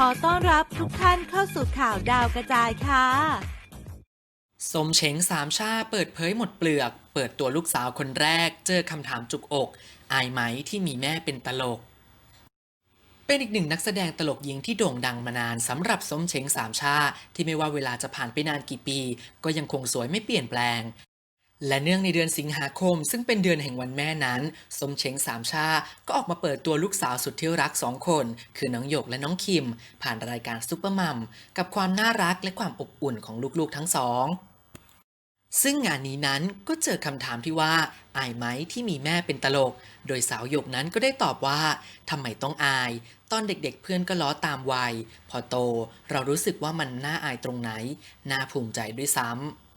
ขอต้อนรับทุกท่านเข้าสู่ข่าวดาวกระจายค่ะ สมเฉงสามชาเปิดเผยหมดเปลือก เปิดตัวลูกสาวคนแรก เจอคำถามจุกอก อายไหมที่มีแม่เป็นตลก เป็นอีกหนึ่งนักแสดงตลกหญิงที่โด่งดังมานานสำหรับสมเฉงสามชาที่ไม่ว่าเวลาจะผ่านไปนานกี่ปี ก็ยังคงสวยไม่เปลี่ยนแปลง และเนื่องในเดือนสิงหาคม ซึ่งเป็นเดือนแห่งวันแม่นั้น สมเฉงสามชา ก็ออกมาเปิดตัวลูกสาวสุดที่รักสองคน คือน้องหยกและน้องคิม ผ่านรายการซุปเปอร์มัมกับความน่ารักและความอบอุ่นของลูกๆทั้งสอง ซึ่งงานนี้นั้นก็เจอคำถามที่ว่า อายไหมที่มีแม่เป็นตลก โดยสาวหยกนั้นก็ได้ตอบว่าทำไมต้องอาย ตอนเด็กๆเพื่อนก็ล้อตามวัย พอโต เรารู้สึกว่ามันน่าอายตรงไหน น่าภูมิใจด้วยซ้ำ